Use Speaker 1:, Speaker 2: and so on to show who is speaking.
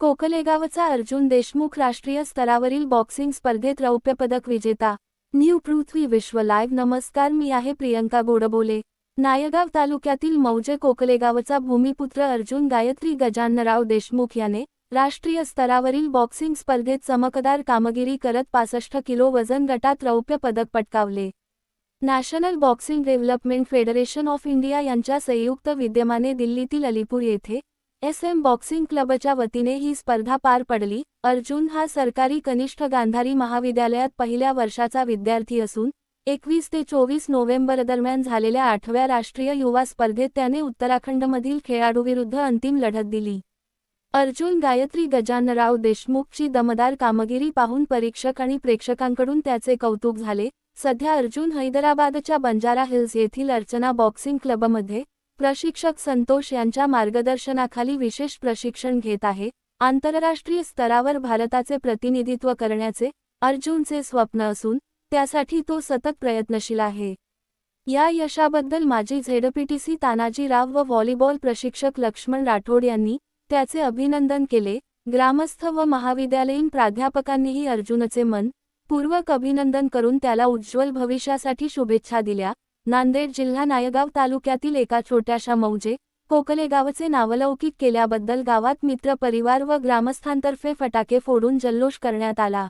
Speaker 1: कोकलेगावचा अर्जुन देशमुख राष्ट्रीय स्तरावरील बॉक्सिंग स्पर्धेत रौप्यपदक विजेता. न्यू पृथ्वी विश्व लाईव्ह नमस्कार मी आहे प्रियंका गोडबोले. नायगाव तालुक्यातील मौजे कोकलेगावचा भूमिपुत्र अर्जुन गायत्री गजाननराव देशमुख याने राष्ट्रीय स्तरावरील बॉक्सिंग स्पर्धेत चमकदार कामगिरी करत पासष्ट किलो वजन गटात रौप्य पदक पटकावले. National boxing development federation of India यांच्या संयुक्त विद्यमाने दिल्लीतील अलीपूर येथे एस एम बॉक्सिंग क्लबच्या वतीने ही स्पर्धा पार पडली. अर्जुन हा सरकारी कनिष्ठ गांधारी महाविद्यालयात पहिल्या वर्षाचा विद्यार्थी असून एकवीस ते चोवीस नोव्हेंबर दरम्यान झालेल्या आठव्या राष्ट्रीय युवा स्पर्धेत त्याने उत्तराखंडमधील खेळाडूविरुद्ध अंतिम लढत दिली. अर्जुन गायत्री गजानराव देशमुखची दमदार कामगिरी पाहून परीक्षक आणि प्रेक्षकांकडून त्याचे कौतुक झाले. सध्या अर्जुन हैदराबादच्या बंजारा हिल्स येथील अर्चना बॉक्सिंग क्लबमध्ये प्रशिक्षक संतोष यांच्या मार्गदर्शनाखाली विशेष प्रशिक्षण घेत आहे. आंतरराष्ट्रीय स्तरावर भारताचे प्रतिनिधित्व करण्याचे अर्जुनचे स्वप्न असून त्यासाठी तो सतत प्रयत्नशील आहे. या यशाबद्दल माजी झेडपीटीसी तानाजीराव व व्हॉलीबॉल प्रशिक्षक लक्ष्मण राठोड यांनी त्याचे अभिनंदन केले. ग्रामस्थ व महाविद्यालयीन प्राध्यापकांनीही अर्जुनचे मन पूर्वक अभिनंदन करून त्याला उज्ज्वल भविष्यासाठी शुभेच्छा दिल्या. नांदेड जिल्हा नायगाव तालुक्यातील एका छोट्याशा मौजे कोकले गावचे नावलौकिक केल्याबद्दल गावात मित्र परिवार व ग्रामस्थांतर्फे फटाके फोडून जल्लोष करण्यात आला.